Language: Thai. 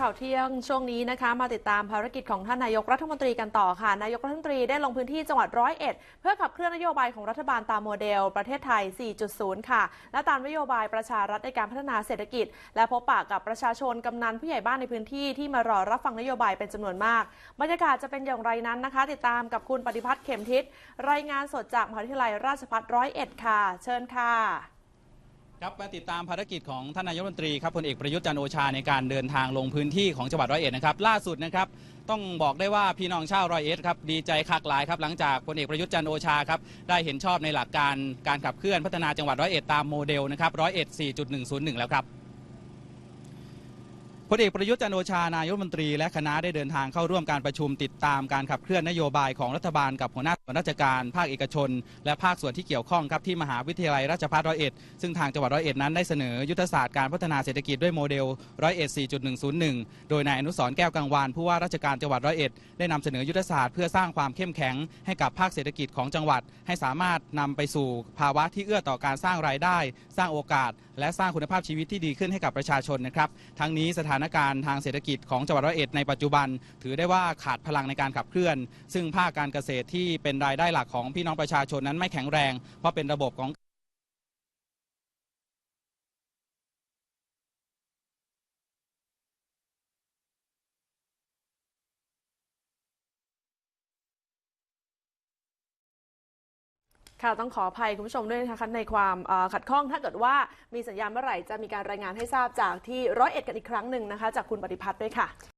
ข่าวเที่ยงช่วงนี้นะคะ มาติดตามภารกิจของท่านนายกรัฐมนตรีกันต่อค่ะ นายกรัฐมนตรีได้ลงพื้นที่จังหวัดร้อยเอ็ดเพื่อขับเคลื่อนนโยบายของรัฐบาลตามโมเดล ประเทศไทย 4.0 ค่ะ และตามนโยบายประชารัฐในการพัฒนาเศรษฐกิจ และพบปะกับประชาชนกำนันผู้ใหญ่บ้านในพื้นที่ที่มารอรับฟังนโยบายเป็นจำนวนมาก บรรยากาศจะเป็นอย่างไรนั้นนะคะ ติดตามกับคุณปฏิพัฒน์เข็มทิศรายงานสดจากมหาวิทยาลัยราชภัฏร้อยเอ็ดค่ะ เชิญค่ะ ครับมาติดตามภารกิจของท่านนายกรัฐมนตรีครับพลเอกประยุทธ์จันโอชาในการเดินทางลงพื้นที่ของจังหวัดร้อยเอ็ดนะครับล่าสุดนะครับต้องบอกได้ว่าพี่น้องชาวร้อยเอ็ดครับดีใจคักหลายครับหลังจากพลเอกประยุทธ์จันโอชาครับได้เห็นชอบในหลักการการขับเคลื่อนพัฒนาจังหวัดร้อยเอ็ดตามโมเดลนะครับร้อยเอ็ด4.101 แล้วครับ พลเอกประยุทธ์จันโอชานายกรัฐมนตรีและคณะได้เดินทางเข้าร่วมการประชุมติดตามการขับเคลื่อนนโยบายของรัฐบาลกับหัวหน้าส่วนราชการภาคเอกชน และภาคส่วนที่เกี่ยวข้องครับที่มหาวิทยาลัยราชภัฏร้อยเอ็ดซึ่งทางจังหวัดร้อยเอ็ดนั้นได้เสนอยุทธศาสตร์การพัฒนาเศรษฐกิจด้วยโมเดลร้อยเอ็ด4.101 โดยนายอนุสรแก้วกังวานผู้ว่าราชการจังหวัดร้อยเอ็ดได้นำเสนอยุทธศาสตร์เพื่อสร้างความเข้มแข็งให้กับภาคเศรษฐกิจของจังหวัด ให้สามารถนำไปสู่ภาวะที่เอื้อต่อการสร้างรายได้ สร้างโอกาส และสร้างคุณภาพชีวิตที่ดีขึ้นให้กับประชาชนนะครับทั้งนี้สถานการณ์ทางเศรษฐกิจของจังหวัดร้อยเอ็ดในปัจจุบัน ถือได้ว่าขาดพลังในการขับเคลื่อน ซึ่งภาคการเกษตรที่เป็นรายได้หลักของพี่น้องประชาชนนั้นไม่แข็งแรง เพราะเป็นระบบของ ค่ะต้องขออภัยคุณผู้ชมด้วยนะคะในความขัดข้องถ้าเกิดว่ามีสัญญาณเมื่อไหร่จะมีการรายงานให้ทราบจากที่ร้อยเอ็ดกันอีกครั้งหนึ่งนะคะ จากคุณปฏิพัฒน์ด้วยค่ะ